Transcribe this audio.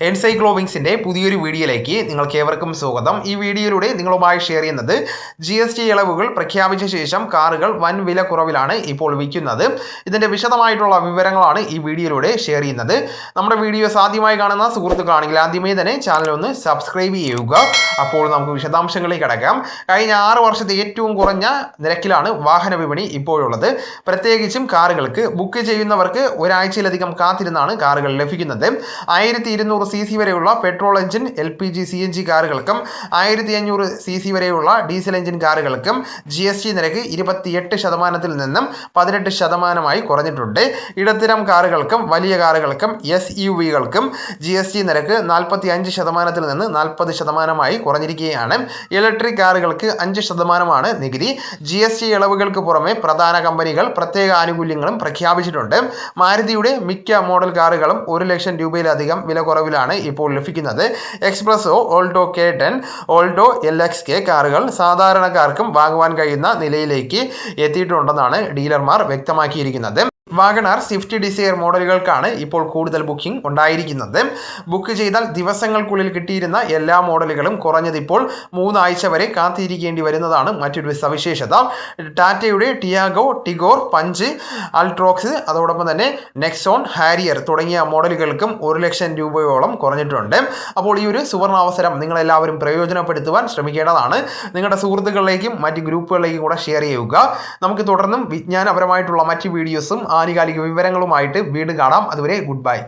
എൻസൈക്ലോവിങ്സിന്റെ പുതിയൊരു വീഡിയോയിലേക്ക് നിങ്ങൾക്ക് ഏവർക്കും സ്വാഗതം. ഈ വീഡിയോയിലൂടെ നിങ്ങളുമായി ഷെയർ ചെയ്യുന്നത് ജി എസ് ടി ഇളവുകൾ പ്രഖ്യാപിച്ച ശേഷം കാറുകൾ വൻ വില കുറവിലാണ് ഇപ്പോൾ വിൽക്കുന്നത്. ഇതിന്റെ വിശദമായിട്ടുള്ള വിവരങ്ങളാണ് ഈ വീഡിയോയിലൂടെ ഷെയർ ചെയ്യുന്നത്. നമ്മുടെ വീഡിയോസ് ആദ്യമായി കാണുന്ന സുഹൃത്തുക്കളാണെങ്കിൽ ആദ്യമേ തന്നെ ചാനൽ ഒന്ന് സബ്സ്ക്രൈബ് ചെയ്യുക. അപ്പോൾ നമുക്ക് വിശദാംശങ്ങളിലേക്ക് കടക്കാം. കഴിഞ്ഞ ആറ് വർഷത്തെ ഏറ്റവും കുറഞ്ഞ നിരക്കിലാണ് വാഹന വിപണി ഇപ്പോഴുള്ളത്. പ്രത്യേകിച്ചും കാറുകൾക്ക് ബുക്ക് ചെയ്യുന്നവർക്ക് ഒരാഴ്ചയിലധികം കാത്തിരുന്നാണ് കാറുകൾ ലഭിക്കുന്നത്. ആയിരത്തി ഇരുന്നൂറ് സി സി വരെയുള്ള petrol engine L P G C N G കാറുകൾക്കും ആയിരത്തി അഞ്ഞൂറ് സി സി വരെയുള്ള ഡീസൽ എഞ്ചിൻ കാറുകൾക്കും ജി എസ് ടി നിരക്ക് ഇരുപത്തിയെട്ട് ശതമാനത്തിൽ നിന്നും പതിനെട്ട് ശതമാനമായി കുറഞ്ഞിട്ടുണ്ട്. ഇടത്തരം കാറുകൾക്കും വലിയ കാറുകൾക്കും എസ് യു വികൾക്കും ജി എസ് ടി നിരക്ക് നാൽപ്പത്തി അഞ്ച് ശതമാനത്തിൽ നിന്ന് നാൽപ്പത് ശതമാനമായി കുറഞ്ഞിരിക്കുകയാണ്. ഇലക്ട്രിക് കാറുകൾക്ക് അഞ്ച് ശതമാനമാണ് നികുതി. ജി എസ് ടി ഇളവുകൾക്ക് പുറമെ പ്രധാന കമ്പനികൾ പ്രത്യേക ആനുകൂല്യങ്ങളും പ്രഖ്യാപിച്ചിട്ടുണ്ട്. മാരുതിയുടെ മിക്ക മോഡൽ കാറുകളും ഒരു ലക്ഷം രൂപയിലധികം വില കുറവിലാണ് ഇപ്പോൾ ലഭിക്കുന്നത്. Espresso ഓൾഡോ K ten ഓൾഡോ L X K കാറുകൾ സാധാരണക്കാർക്കും വാങ്ങുവാൻ കഴിയുന്ന നിലയിലേക്ക് എത്തിയിട്ടുണ്ടെന്നാണ് ഡീലർമാർ വ്യക്തമാക്കിയിരിക്കുന്നത്. വാഗണാർ സ്വിഫ്റ്റ് ഡിസയർ മോഡലുകൾക്കാണ് ഇപ്പോൾ കൂടുതൽ ബുക്കിംഗ് ഉണ്ടായിരിക്കുന്നത്. ബുക്ക് ചെയ്താൽ ദിവസങ്ങൾക്കുള്ളിൽ കിട്ടിയിരുന്ന എല്ലാ മോഡലുകളും കുറഞ്ഞത് ഇപ്പോൾ മൂന്നാഴ്ച വരെ കാത്തിരിക്കേണ്ടി വരുന്നതാണ് മറ്റൊരു സവിശേഷത. ടാറ്റയുടെ ടിയാഗോ ടിഗോർ പഞ്ച് അൾട്രോക്സ് അതോടൊപ്പം തന്നെ നെക്സോൺ ഹാരിയർ തുടങ്ങിയ മോഡലുകൾക്കും ഒരു ലക്ഷം രൂപയോളം കുറഞ്ഞിട്ടുണ്ട്. അപ്പോൾ ഈ ഒരു സുവർണാവസരം നിങ്ങളെല്ലാവരും പ്രയോജനപ്പെടുത്തുവാൻ ശ്രമിക്കേണ്ടതാണ്. നിങ്ങളുടെ സുഹൃത്തുക്കളിലേക്കും മറ്റ് ഗ്രൂപ്പുകളിലേക്കും കൂടെ ഷെയർ ചെയ്യുക. നമുക്ക് തുടർന്നും വിജ്ഞാനപരമായിട്ടുള്ള മറ്റ് വീഡിയോസും ആനുകാലിക വിവരങ്ങളുമായിട്ട് വീണ്ടും കാണാം. അതുവരെ ഗുഡ് ബൈ.